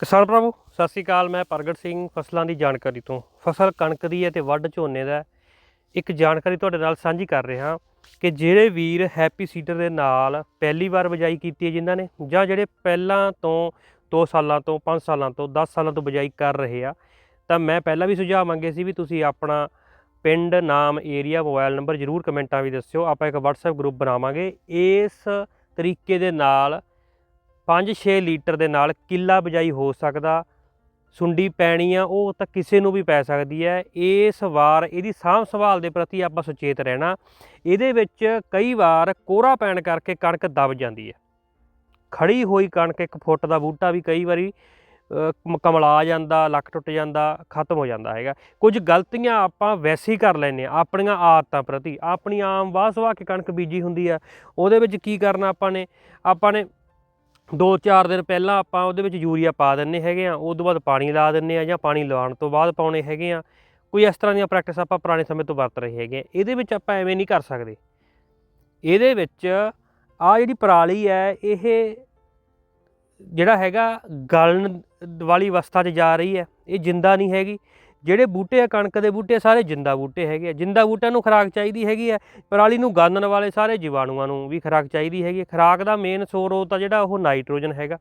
ਕਿਸਾਨ ਭਰਾਵੋ, ਸਤਿ ਸ੍ਰੀ ਅਕਾਲ, ਮੈਂ ਪ੍ਰਗਟ ਸਿੰਘ ਫਸਲਾਂ ਦੀ ਜਾਣਕਾਰੀ ਤੋਂ। ਫਸਲ ਕਣਕ ਦੀ ਹੈ ਤੇ ਵੱਢ ਝੋਨੇ ਦਾ ਇੱਕ ਜਾਣਕਾਰੀ ਤੁਹਾਡੇ ਨਾਲ ਸਾਂਝੀ ਕਰ ਰਿਹਾ ਕਿ ਜਿਹੜੇ ਵੀਰ ਹੈਪੀ ਸੀਡਰ ਦੇ ਨਾਲ ਪਹਿਲੀ ਵਾਰ ਬਜਾਈ ਕੀਤੀ ਹੈ ਜਿਨ੍ਹਾਂ ਨੇ, ਜਾਂ ਜਿਹੜੇ ਪਹਿਲਾਂ ਤੋਂ 2 ਸਾਲਾਂ ਤੋਂ 5 ਸਾਲਾਂ ਤੋਂ 10 ਸਾਲਾਂ ਤੋਂ ਬਜਾਈ ਕਰ ਰਹੇ ਆ, ਤਾਂ ਮੈਂ ਪਹਿਲਾਂ ਵੀ ਸੁਝਾਅ ਮੰਗੇ ਸੀ ਵੀ ਤੁਸੀਂ ਆਪਣਾ ਪਿੰਡ ਨਾਮ ਏਰੀਆ ਮੋਬਾਈਲ ਨੰਬਰ ਜਰੂਰ ਕਮੈਂਟਾਂ ਵੀ ਦੱਸਿਓ। ਆਪਾਂ ਇੱਕ WhatsApp ਗਰੁੱਪ ਬਣਾਵਾਂਗੇ। ਇਸ ਤਰੀਕੇ ਦੇ ਨਾਲ 5-6 ਲੀਟਰ ਦੇ ਨਾਲ ਕਿੱਲਾ ਬਜਾਈ ਹੋ ਸਕਦਾ। ਸੁੰਡੀ ਪੈਣੀ ਆ, ਉਹ ਤਾਂ ਕਿਸੇ ਨੂੰ ਵੀ ਪੈ ਸਕਦੀ ਹੈ। ਇਸ ਵਾਰ ਇਹਦੀ ਸਾਂਭ ਸੰਭਾਲ ਦੇ ਪ੍ਰਤੀ ਆਪਾਂ ਸੁਚੇਤ ਰਹਿਣਾ। ਇਹਦੇ ਵਿੱਚ ਕਈ ਵਾਰ ਕੋਰਾ ਪੈਣ ਕਰਕੇ ਕਣਕ ਦਬ ਜਾਂਦੀ ਹੈ। ਖੜੀ ਹੋਈ ਕਣਕ ਇੱਕ ਫੁੱਟ ਦਾ ਬੂਟਾ ਵੀ ਕਈ ਵਾਰੀ ਕਮਲਾ ਜਾਂਦਾ, ਲੱਕ ਟੁੱਟ ਜਾਂਦਾ, ਖਤਮ ਹੋ ਜਾਂਦਾ ਹੈਗਾ। ਕੁਝ ਗਲਤੀਆਂ ਆਪਾਂ ਵੈਸੇ ਹੀ ਕਰ ਲੈਂਦੇ ਆ ਆਪਣੀਆਂ ਆਦਤਾਂ ਪ੍ਰਤੀ। ਆਪਣੀ ਆਮ ਵਾਹ ਸਵਾ ਕੇ ਕਣਕ ਬੀਜੀ ਹੁੰਦੀ ਆ, ਉਹਦੇ ਵਿੱਚ ਕੀ ਕਰਨਾ ਆਪਾਂ ਨੇ? ਆਪਾਂ ਨੇ 2-4 ਦਿਨ ਪਹਿਲਾਂ ਆਪਾਂ ਉਹਦੇ ਵਿੱਚ ਯੂਰੀਆ ਪਾ ਦਿੰਨੇ ਹੈਗੇ ਆ ਉਸ ਤੋਂ ਬਾਅਦ ਪਾਣੀ ਲਾ ਦਿੰਨੇ ਆ ਜਾਂ ਪਾਣੀ ਲਾਉਣ ਤੋਂ ਬਾਅਦ ਪਾਉਣੇ ਹੈਗੇ ਆ ਕੋਈ ਇਸ ਤਰ੍ਹਾਂ ਦੀਆਂ ਪ੍ਰੈਕਟਿਸ ਆਪਾਂ ਪੁਰਾਣੇ ਸਮੇਂ ਤੋਂ ਵਰਤ ਰਹੇ ਹੈਗੇ ਆ ਇਹਦੇ ਵਿੱਚ ਆਪਾਂ ਐਵੇਂ ਨਹੀਂ ਕਰ ਸਕਦੇ। ਇਹਦੇ ਵਿੱਚ ਆ ਜਿਹੜੀ ਪਰਾਲੀ ਹੈ, ਇਹ ਜਿਹੜਾ ਹੈਗਾ ਗਲਣ ਵਾਲੀ ਅਵਸਥਾ 'ਚ ਜਾ ਰਹੀ ਹੈ। ਇਹ ਜਿੰਦਾ ਨਹੀਂ ਹੈਗੀ। ਜਿਹੜੇ ਬੂਟੇ ਆ, ਕਣਕ ਦੇ ਬੂਟੇ, ਸਾਰੇ ਜਿੰਦਾ ਬੂਟੇ ਹੈਗੇ ਆ। ਜਿੰਦਾ ਬੂਟਿਆਂ ਨੂੰ ਖੁਰਾਕ ਚਾਹੀਦੀ ਹੈਗੀ ਆ। ਪਰਾਲੀ ਨੂੰ ਗਾਨਣ ਵਾਲੇ ਸਾਰੇ ਜੀਵਾਣੂਆਂ ਨੂੰ ਵੀ ਖੁਰਾਕ ਚਾਹੀਦੀ ਹੈਗੀ ਹੈ। ਖੁਰਾਕ ਦਾ ਮੇਨ ਸਰੋਤ ਤਾਂ ਜਿਹੜਾ ਉਹ ਨਾਈਟ੍ਰੋਜਨ ਹੈਗਾ।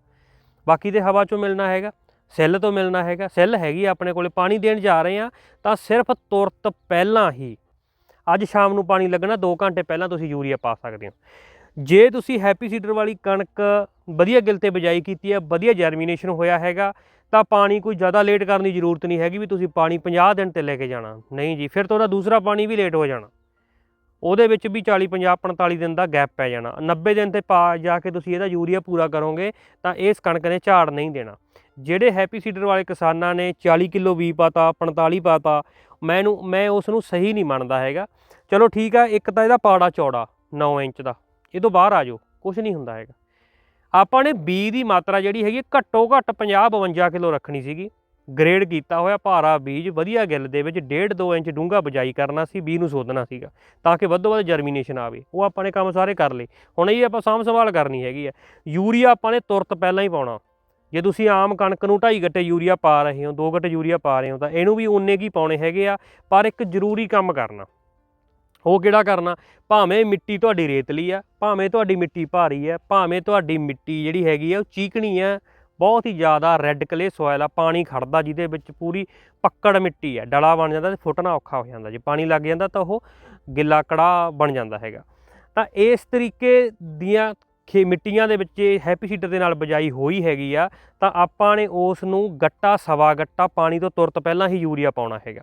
ਬਾਕੀ ਤੇ ਹਵਾ ਚੋਂ ਮਿਲਣਾ ਹੈਗਾ, ਸੈੱਲ ਤੋਂ ਮਿਲਣਾ ਹੈਗਾ। ਸੈੱਲ ਹੈਗੀ ਆ ਆਪਣੇ ਕੋਲੇ, ਪਾਣੀ ਦੇਣ ਜਾ ਰਹੇ ਆ, ਤਾਂ ਸਿਰਫ ਤੁਰਤ ਪਹਿਲਾਂ ਹੀ, ਅੱਜ ਸ਼ਾਮ ਨੂੰ ਪਾਣੀ ਲੱਗਣਾ 2 ਘੰਟੇ ਪਹਿਲਾਂ ਤੁਸੀਂ ਯੂਰੀਆ ਪਾ ਸਕਦੇ ਹੋ। ਜੇ ਤੁਸੀਂ ਹੈਪੀ ਸੀਡਰ ਵਾਲੀ ਕਣਕ ਵਧੀਆ ਗਿਲ ਤੇ ਬਿਜਾਈ ਕੀਤੀ ਹੈ ਵਧੀਆ ਜਰਮੀਨੇਸ਼ਨ ਹੋਇਆ ਹੈਗਾ ਤਾਂ ਪਾਣੀ ਕੋਈ ਜ਼ਿਆਦਾ ਲੇਟ ਕਰਨ ਦੀ ਜ਼ਰੂਰਤ ਨਹੀਂ ਹੈਗੀ ਵੀ ਤੁਸੀਂ ਪਾਣੀ 50 ਦਿਨ ਤੇ ਲੈ ਕੇ ਜਾਣਾ। ਨਹੀਂ ਜੀ, ਫਿਰ ਤੁਹਾਡਾ ਦੂਸਰਾ ਪਾਣੀ ਵੀ ਲੇਟ ਹੋ ਜਾਣਾ। ਉਹਦੇ ਵਿੱਚ ਵੀ 40 50 45 ਦਿਨ ਦਾ ਗੈਪ ਪੈ ਜਾਣਾ। 90 ਦਿਨ ਤੇ ਪਾ ਜਾ ਕੇ ਤੁਸੀਂ ਇਹਦਾ ਯੂਰੀਆ ਪੂਰਾ ਕਰੋਗੇ, ਤਾਂ ਇਸ ਕਣਕ ਨੇ ਝਾੜ ਨਹੀਂ ਦੇਣਾ। ਜਿਹੜੇ ਹੈਪੀ ਸੀਡਰ ਵਾਲੇ ਕਿਸਾਨਾਂ ਨੇ 40 ਕਿਲੋ ਵੀ ਪਾਤਾ 45 ਪਾਤਾ, ਮੈਨੂੰ, ਮੈਂ ਉਸ ਨੂੰ ਸਹੀ ਨਹੀਂ ਮੰਨਦਾ ਹੈਗਾ। ਚਲੋ ਠੀਕ ਆ, ਇੱਕ ਤਾਂ ਇਹਦਾ ਪਾੜਾ ਚੌੜਾ 9 ਇੰਚ ਦਾ। ਇਹ ਤੋਂ ਬਾਹਰ ਆ ਜਾਓ ਕੁਝ ਨਹੀਂ ਹੁੰਦਾ ਹੈਗਾ। ਆਪਾਂ ਨੇ ਬੀ ਦੀ ਮਾਤਰਾ ਜਿਹੜੀ ਹੈਗੀ ਘੱਟੋ ਘੱਟ 50 52 ਕਿਲੋ ਰੱਖਣੀ ਸੀਗੀ। ਗ੍ਰੇਡ ਕੀਤਾ ਹੋਇਆ ਭਾਰਾ ਬੀਜ ਵਧੀਆ ਗਿੱਲ ਦੇ ਵਿੱਚ 1.5 2 ਇੰਚ ਡੂੰਘਾ ਬਜਾਈ ਕਰਨਾ ਸੀ, ਬੀ ਨੂੰ ਸੋਧਣਾ ਸੀਗਾ, ਤਾਂ ਕਿ ਵੱਧੋ ਵੱਧ ਜਰਮੀਨੇਸ਼ਨ ਆਵੇ। ਉਹ ਆਪਾਂ ਨੇ ਕੰਮ ਸਾਰੇ ਕਰ ਲਏ। ਹੁਣ ਇਹ ਆਪਾਂ ਸਾਂਭ ਸੰਭਾਲ ਕਰਨੀ ਹੈਗੀ ਹੈ ਯੂਰੀਆ ਆਪਾਂ ਨੇ ਤੁਰਤ ਪਹਿਲਾਂ ਹੀ ਪਾਉਣਾ। ਜੇ ਤੁਸੀਂ ਆਮ ਕਣਕ ਨੂੰ 2.5 ਗੱਟੇ ਯੂਰੀਆ ਪਾ ਰਹੇ ਹੋ 2 ਗੱਟੇ ਯੂਰੀਆ ਪਾ ਰਹੇ ਹੋ, ਤਾਂ ਇਹਨੂੰ ਵੀ ਉਨੇ ਕੀ ਪਾਉਣੇ ਹੈਗੇ ਆ, ਪਰ ਇੱਕ ਜ਼ਰੂਰੀ ਕੰਮ ਕਰਨਾ। ਉਹ ਕਿਹੜਾ ਕਰਨਾ? ਭਾਵੇਂ ਮਿੱਟੀ ਤੁਹਾਡੀ ਰੇਤਲੀ ਆ, ਭਾਵੇਂ ਤੁਹਾਡੀ ਮਿੱਟੀ ਭਾਰੀ ਆ, ਭਾਵੇਂ ਤੁਹਾਡੀ ਮਿੱਟੀ ਜਿਹੜੀ ਹੈਗੀ ਆ ਉਹ ਚੀਕਣੀ ਆ। ਬਹੁਤ ਹੀ ਜ਼ਿਆਦਾ ਰੈੱਡ ਕਲੇ ਸੋਇਲ ਆ, ਪਾਣੀ ਖੜਦਾ ਜਿਹਦੇ ਵਿੱਚ ਪੂਰੀ ਪੱਕੜ ਮਿੱਟੀ ਆ। ਡਲਾ ਬਣ ਜਾਂਦਾ ਤੇ ਫੁੱਟਣਾ ਔਖਾ ਹੋ ਜਾਂਦਾ। ਜੇ ਪਾਣੀ ਲੱਗ ਜਾਂਦਾ ਤਾਂ ਉਹ ਗਿੱਲਾ ਕੜਾ ਬਣ ਜਾਂਦਾ ਹੈਗਾ। ਤਾਂ ਇਸ ਤਰੀਕੇ ਦੀਆਂ ਖੇ ਮਿੱਟੀਆਂ ਦੇ ਵਿੱਚ ਹੈਪੀ ਸੀਡਰ ਦੇ ਨਾਲ ਬਜਾਈ ਹੋਈ ਹੈਗੀ ਆ, ਤਾਂ ਆਪਾਂ ਨੇ ਉਸ ਨੂੰ ਗੱਟਾ, ਸਵਾ ਗੱਟਾ ਪਾਣੀ ਤੋਂ ਤੁਰਤ ਪਹਿਲਾਂ ਹੀ ਯੂਰੀਆ ਪਾਉਣਾ ਹੈਗਾ।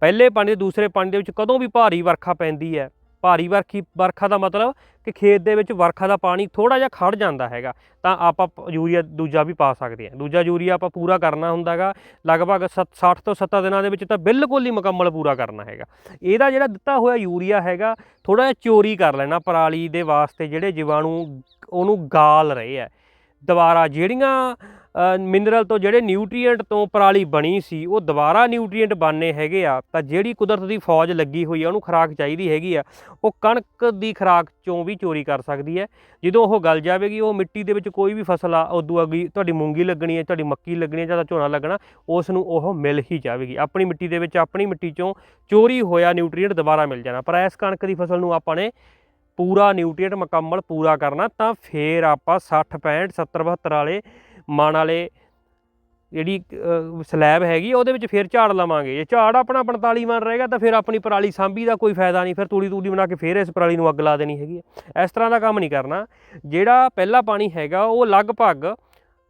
ਪਹਿਲੇ ਪਾਣੀ ਤੇ ਦੂਸਰੇ ਪਾਣੀ ਦੇ ਵਿੱਚ ਕਦੋਂ ਵੀ ਭਾਰੀ ਵਰਖਾ ਪੈਂਦੀ ਹੈ। ਭਾਰੀ ਵਰਖੀ, ਵਰਖਾ ਦਾ ਮਤਲਬ ਕਿ ਖੇਤ ਦੇ ਵਿੱਚ ਵਰਖਾ ਦਾ ਪਾਣੀ ਥੋੜਾ ਜਿਹਾ ਖੜ ਜਾਂਦਾ ਹੈਗਾ, ਤਾਂ ਆਪਾਂ ਪ- ਯੂਰੀਆ ਦੂਜਾ ਵੀ ਪਾ ਸਕਦੇ ਹਾਂ। ਦੂਜਾ ਯੂਰੀਆ ਆਪਾਂ ਪੂਰਾ ਕਰਨਾ ਹੁੰਦਾਗਾ ਲਗਭਗ ਸੱਤ- 60 ਤੋਂ 70 ਦਿਨਾਂ ਦੇ ਵਿੱਚ ਤਾਂ ਬਿਲਕੁਲ ਹੀ ਮੁਕੰਮਲ ਪੂਰਾ ਕਰਨਾ ਹੈਗਾ। ਇਹਦਾ ਜਿਹੜਾ ਦਿੱਤਾ ਹੋਇਆ ਯੂਰੀਆ ਹੈਗਾ ਥੋੜਾ ਜਿਹਾ ਚੋਰੀ ਕਰ ਲੈਣਾ ਪਰਾਲੀ ਦੇ ਵਾਸਤੇ ਜਿਹੜੇ ਜੀਵਾਣੂ, ਉਹਨੂੰ ਗਾਲ ਰਹੇ ਆ ਦੁਬਾਰਾ ਜਿਹੜੀਆਂ ਮਿਨਰਲ ਤੋਂ ਜਿਹੜੇ ਨਿਊਟ੍ਰੀਐਂਟ ਤੋਂ ਪਰਾਲੀ ਬਣੀ ਸੀ, ਉਹ ਦੁਬਾਰਾ ਨਿਊਟ੍ਰੀਐਂਟ ਬਣਨੇ ਹੈਗੇ ਆ, ਤਾਂ ਜਿਹੜੀ ਕੁਦਰਤ ਦੀ ਫੌਜ ਲੱਗੀ ਹੋਈ ਆ, ਉਹਨੂੰ ਖੁਰਾਕ ਚਾਹੀਦੀ ਹੈਗੀ ਆ। ਉਹ ਕਣਕ ਦੀ ਖੁਰਾਕ ਚੋਂ ਵੀ ਚੋਰੀ ਕਰ ਸਕਦੀ ਹੈ। ਜਦੋਂ ਉਹ ਗਲ ਜਾਵੇਗੀ, ਉਹ ਮਿੱਟੀ ਦੇ ਵਿੱਚ ਕੋਈ ਵੀ ਫਸਲ ਆ ਉਦੋਂ ਅੱਗੇ ਤੁਹਾਡੀ ਮੂੰਗੀ ਲੱਗਣੀ ਹੈ, ਤੁਹਾਡੀ ਮੱਕੀ ਲੱਗਣੀ ਹੈ, ਜਾਂ ਝੋਨਾ ਲੱਗਣਾ, ਉਸ ਨੂੰ ਉਹ ਮਿਲ ਹੀ ਜਾਵੇਗੀ। ਆਪਣੀ ਮਿੱਟੀ ਦੇ ਵਿੱਚ, ਆਪਣੀ ਮਿੱਟੀ ਚੋਂ ਚੋਰੀ ਹੋਇਆ ਨਿਊਟ੍ਰੀਐਂਟ ਦੁਬਾਰਾ ਮਿਲ ਜਾਣਾ। ਪਰ ਇਸ ਕਣਕ ਦੀ ਫਸਲ ਨੂੰ ਆਪਾਂ ਨੇ ਪੂਰਾ ਨਿਊਟ੍ਰੀਐਂਟ ਮੁਕੰਮਲ ਪੂਰਾ ਕਰਨਾ, ਤਾਂ ਫੇਰ ਆਪਾਂ 60 65 70 72 ਵਾਲੇ ਮਣ ਵਾਲੇ ਜਿਹੜੀ ਸਲੈਬ ਹੈਗੀ, ਉਹਦੇ ਵਿੱਚ ਫਿਰ ਝਾੜ ਲਵਾਂਗੇ। ਜੇ ਝਾੜ ਆਪਣਾ 45 ਮਣ ਰਹੇਗਾ, ਤਾਂ ਫਿਰ ਆਪਣੀ ਪਰਾਲੀ ਸਾਂਭੀ ਦਾ ਕੋਈ ਫਾਇਦਾ ਨਹੀਂ। ਫਿਰ ਤੂੜੀ ਤੂੜੀ ਬਣਾ ਕੇ ਫਿਰ ਇਸ ਪਰਾਲੀ ਨੂੰ ਅੱਗ ਲਾ ਦੇਣੀ ਹੈਗੀ ਹੈ। ਇਸ ਤਰ੍ਹਾਂ ਦਾ ਕੰਮ ਨਹੀਂ ਕਰਨਾ। ਜਿਹੜਾ ਪਹਿਲਾ ਪਾਣੀ ਹੈਗਾ, ਉਹ ਲਗਭਗ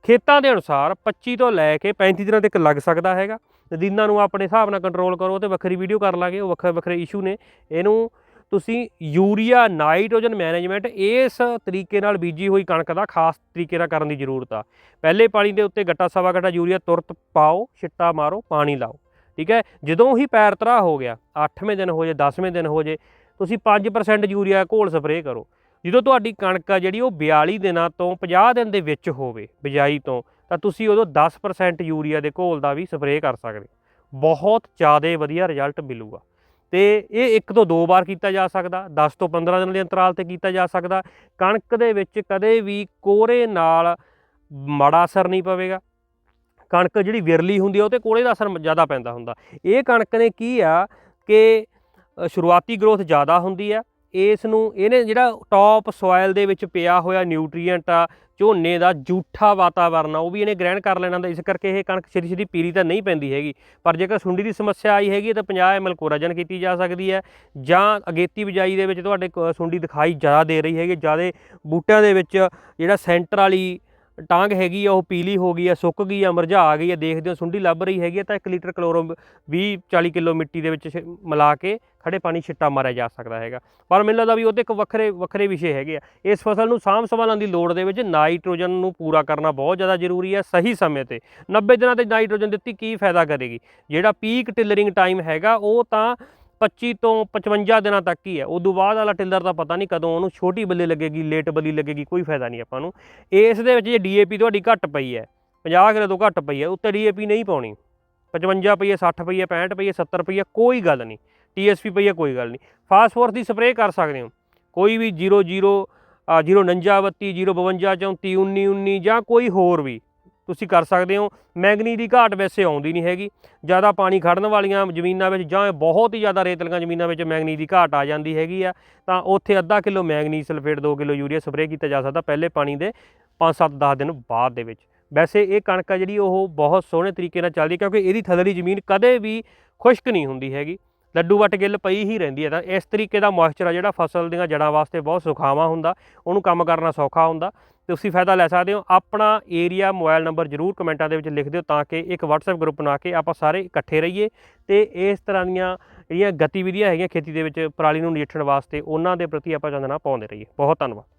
ਖੇਤਾਂ ਦੇ ਅਨੁਸਾਰ 25 ਤੋਂ ਲੈ ਕੇ 35 ਦਿਨਾਂ ਤੱਕ ਲੱਗ ਸਕਦਾ ਹੈਗਾ। ਨਦੀਨਾਂ ਨੂੰ ਆਪਣੇ ਹਿਸਾਬ ਨਾਲ ਕੰਟਰੋਲ ਕਰੋ ਤੇ ਵੱਖਰੀ ਵੀਡੀਓ ਕਰ ਲਾਂਗੇ। ਉਹ ਵੱਖਰੇ ਵੱਖਰੇ ਇਸ਼ੂ ਨੇ। ਇਹਨੂੰ ਤੁਸੀਂ ਯੂਰੀਆ ਨਾਈਟ੍ਰੋਜਨ ਮੈਨੇਜਮੈਂਟ ਇਸ ਤਰੀਕੇ ਨਾਲ ਬੀਜੀ ਹੋਈ ਕਣਕ ਦਾ ਖਾਸ ਤਰੀਕੇ ਨਾਲ ਕਰਨ ਦੀ ਜ਼ਰੂਰਤ ਆ। ਪਹਿਲੇ ਪਾਣੀ ਦੇ ਉੱਤੇ ਗੱਟਾ ਸਵਾ ਗੱਟਾ ਯੂਰੀਆ ਤੁਰਤ ਪਾਓ, ਛਿੱਟਾ ਮਾਰੋ, ਪਾਣੀ ਲਾਓ। ਠੀਕ ਹੈ? ਜਦੋਂ ਹੀ ਪੈਰ ਤਰਾ ਹੋ ਗਿਆ 8ਵੇਂ ਦਿਨ ਹੋ ਜੇ 10ਵੇਂ ਦਿਨ ਹੋ ਜੇ, ਤੁਸੀਂ 5% ਯੂਰੀਆ ਘੋਲ ਸਪਰੇਅ ਕਰੋ। ਜਦੋਂ ਤੁਹਾਡੀ ਕਣਕ ਆ ਜਿਹੜੀ ਉਹ 42 ਦਿਨਾਂ ਤੋਂ 50 ਦਿਨ ਦੇ ਵਿੱਚ ਹੋਵੇ, ਬਿਜਾਈ ਤੋਂ, ਤਾਂ ਤੁਸੀਂ ਉਦੋਂ 10% ਯੂਰੀਆ ਦੇ ਘੋਲ ਦਾ ਵੀ ਸਪਰੇਅ ਕਰ ਸਕਦੇ ਬਹੁਤ ਜ਼ਿਆਦਾ ਵਧੀਆ ਰਿਜ਼ਲਟ ਮਿਲੂਗਾ। ਤੇ ਇਹ ਇੱਕ ਤੋਂ ਦੋ ਵਾਰ ਕੀਤਾ ਜਾ ਸਕਦਾ 10 ਤੋਂ 15 ਦਿਨ ਦੇ ਅੰਤਰਾਲ ਤੇ ਕੀਤਾ ਜਾ ਸਕਦਾ, ਕਣਕ ਦੇ ਵਿੱਚ ਕਦੇ ਵੀ ਕੋਰੇ ਨਾਲ ਮਾੜਾ ਅਸਰ ਨਹੀਂ ਪਵੇਗਾ। ਕਣਕ ਜਿਹੜੀ ਵਿਰਲੀ ਹੁੰਦੀ ਆ ਉਹ ਤੇ ਕੋਲੇ ਦਾ ਅਸਰ ਜ਼ਿਆਦਾ ਪੈਂਦਾ ਹੁੰਦਾ। ਇਹ ਕਣਕ ਨੇ ਕੀ ਆ ਕਿ ਸ਼ੁਰੂਆਤੀ ਗਰੋਥ ਜ਼ਿਆਦਾ ਹੁੰਦੀ ਆ ਇਸ ਨੂੰ ਇਹਨੇ ਜਿਹੜਾ ਟੌਪ ਸੋਇਲ ਦੇ ਵਿੱਚ ਪਿਆ ਹੋਇਆ ਨਿਊਟ੍ਰੀਐਂਟ ਆ, ਝੋਨੇ ਦਾ ਜੂਠਾ ਵਾਤਾਵਰਨ ਆ, ਉਹ ਵੀ ਇਹਨੇ ਗ੍ਰਹਿਣ ਕਰ ਲੈਣਾ ਹੁੰਦਾ। ਇਸ ਕਰਕੇ ਇਹ ਕਣਕ ਛੇਤੀ ਛੇਤੀ ਪੀਰੀ ਤਾਂ ਨਹੀਂ ਪੈਂਦੀ ਹੈਗੀ। ਪਰ ਜੇਕਰ ਸੁੰਡੀ ਦੀ ਸਮੱਸਿਆ ਆਈ ਹੈਗੀ, ਤਾਂ 50 ਐਮਐਲ ਕੋਰਾਜਨ ਕੀਤੀ ਜਾ ਸਕਦੀ ਹੈ। ਜਾਂ ਅਗੇਤੀ ਬਿਜਾਈ ਦੇ ਵਿੱਚ ਤੁਹਾਡੇ ਕ- ਸੁੰਡੀ ਦਿਖਾਈ ਜ਼ਿਆਦਾ ਦੇ ਰਹੀ ਹੈਗੀ। ਜ਼ਿਆਦਾ ਬੂਟਿਆਂ ਦੇ ਵਿੱਚ ਜਿਹੜਾ ਸੈਂਟਰ ਵਾਲੀ ਟਾਂਗ ਹੈਗੀ ਆ, ਉਹ ਪੀਲੀ ਹੋ ਗਈ ਆ, ਸੁੱਕ ਗਈ ਆ, ਮੁਰਝਾ ਗਈ ਆ, ਦੇਖਦੇ ਹੋ ਸੁੰਡੀ ਲੱਭ ਰਹੀ ਹੈਗੀ ਆ, ਤਾਂ 1 ਲੀਟਰ ਕਲੋਰੋ 20 40 ਕਿਲੋ ਮਿੱਟੀ ਦੇ ਵਿੱਚ ਛ- ਮਿਲਾ ਕੇ ਖੜੇ ਪਾਣੀ ਛਿੱਟਾ ਮਾਰਿਆ ਜਾ ਸਕਦਾ ਹੈਗਾ। ਪਰ ਮੈਨੂੰ ਲੱਗਦਾ ਵੀ ਉਹਦੇ ਇੱਕ ਵੱਖਰੇ ਵੱਖਰੇ ਵਿਸ਼ੇ ਹੈਗੇ ਆ। ਇਸ ਫਸਲ ਨੂੰ ਸਾਂਭ ਸੰਭਾਲਣ ਦੀ ਲੋੜ ਦੇ ਵਿੱਚ ਨਾਈਟ੍ਰੋਜਨ ਨੂੰ ਪੂਰਾ ਕਰਨਾ ਬਹੁਤ ਜ਼ਿਆਦਾ ਜ਼ਰੂਰੀ ਹੈ ਸਹੀ ਸਮੇਂ ਤੇ। 90 ਦਿਨਾਂ ਤੇ ਨਾਈਟ੍ਰੋਜਨ ਦਿੱਤੀ ਕੀ ਫਾਇਦਾ ਕਰੇਗੀ? ਜਿਹੜਾ ਪੀਕ ਟਿਲਰਿੰਗ ਟਾਈਮ ਹੈਗਾ, ਉਹ ਤਾਂ 25 ਤੋਂ 55 ਦਿਨਾਂ ਤੱਕ ਹੀ ਹੈ। ਉਦੋਂ ਬਾਅਦ ਵਾਲਾ ਟਿਲਰ ਦਾ ਪਤਾ ਨਹੀਂ ਕਦੋਂ ਉਹਨੂੰ ਛੋਟੀ ਬੱਲੀ ਲੱਗੇਗੀ, ਲੇਟ ਬੱਲੀ ਲੱਗੇਗੀ, ਕੋਈ ਫਾਇਦਾ ਨਹੀਂ ਆਪਾਂ ਨੂੰ। ਇਸ ਦੇ ਵਿੱਚ ਜੇ ਡੀਏਪੀ ਤੁਹਾਡੀ ਘੱਟ ਪਈ ਹੈ 50 ਕਿਲੋ ਤੋਂ ਘੱਟ ਪਈ ਹੈ, ਉੱਤੇ ਡੀਏਪੀ ਨਹੀਂ ਪਾਉਣੀ। 55 ਪਈ ਹੈ 60 ਪਈ ਹੈ 65 ਪਈ ਹੈ 70 ਪਈ ਹੈ, ਕੋਈ ਗੱਲ ਨਹੀਂ। ਟੀਐਸਪੀ ਪਈ ਹੈ, ਕੋਈ ਗੱਲ ਨਹੀਂ। ਫਾਸਫੋਰਸ ਦੀ ਸਪਰੇਅ ਕਰ ਸਕਦੇ ਹੋ। ਕੋਈ ਵੀ 00 049 32 052 34 19 19 ਜਾਂ ਕੋਈ ਹੋਰ ਵੀ ਤੁਸੀਂ ਕਰ ਸਕਦੇ ਹੋ। ਮੈਂਗਨੀ ਦੀ ਘਾਟ ਵੈਸੇ ਆਉਂਦੀ ਨਹੀਂ ਹੈਗੀ। ਜ਼ਿਆਦਾ ਪਾਣੀ ਖੜਨ ਵਾਲੀਆਂ ਜ਼ਮੀਨਾਂ ਵਿੱਚ ਜਾਂ ਬਹੁਤ ਹੀ ਜ਼ਿਆਦਾ ਰੇਤਲੀਆਂ ਜ਼ਮੀਨਾਂ ਵਿੱਚ ਮੈਂਗਨੀ ਦੀ ਘਾਟ ਆ ਜਾਂਦੀ ਹੈਗੀ ਆ। ਤਾਂ ਉੱਥੇ ਅੱਧਾ kilo manganese sulphate 2 kilo urea spray ਕੀਤਾ ਜਾ ਸਕਦਾ ਪਹਿਲੇ ਪਾਣੀ ਦੇ 5-7 10 ਦਿਨ ਬਾਅਦ ਦੇ ਵਿੱਚ। ਵੈਸੇ ਇਹ ਕਣਕ ਆ ਜਿਹੜੀ ਉਹ ਬਹੁਤ ਸੋਹਣੇ ਤਰੀਕੇ ਨਾਲ ਚੱਲਦੀ ਹੈ ਕਿਉਂਕਿ ਇਹਦੀ ਥੱਲੜੀ ਜ਼ਮੀਨ ਕਦੇ ਵੀ ਖੁਸ਼ਕ ਨਹੀਂ ਹੁੰਦੀ ਹੈਗੀ। ਲੱਡੂ ਵੱਟ ਗਿੱਲ ਪਈ ਹੀ ਰਹਿੰਦੀ ਹੈ ਤਾਂ ਇਸ ਤਰੀਕੇ ਦਾ ਮੋਇਸਚਰ ਆ ਜਿਹੜਾ ਫਸਲ ਦੀਆਂ ਜੜ੍ਹਾਂ ਵਾਸਤੇ ਬਹੁਤ ਸੁਖਾਵਾਂ ਹੁੰਦਾ। ਉਹਨੂੰ ਕੰਮ ਕਰਨਾ ਸੌਖਾ ਹੁੰਦਾ। ਤੁਸੀਂ ਫਾਇਦਾ ਲੈ ਸਕਦੇ ਹੋ। ਆਪਣਾ ਏਰੀਆ ਮੋਬਾਈਲ ਨੰਬਰ ਜਰੂਰ ਕਮੈਂਟਾਂ ਦੇ ਵਿੱਚ ਲਿਖ ਦਿਓ ਤਾਂ ਕਿ ਇੱਕ WhatsApp ਗਰੁੱਪ ਬਣਾ ਕੇ ਆਪਾਂ ਸਾਰੇ ਇਕੱਠੇ ਰਹੀਏ ਤੇ ਇਸ ਤਰ੍ਹਾਂ ਦੀਆਂ ਜਿਹੜੀਆਂ ਗਤੀਵਿਧੀਆਂ ਹੈਗੀਆਂ ਖੇਤੀ ਦੇ ਵਿੱਚ ਪਰਾਲੀ ਨੂੰ ਨਜਿੱਠਣ ਵਾਸਤੇ ਉਹਨਾਂ ਦੇ ਪ੍ਰਤੀ ਆਪਾਂ ਚਾਨਣਾ ਪਾਉਂਦੇ ਰਹੀਏ। ਬਹੁਤ ਧੰਨਵਾਦ।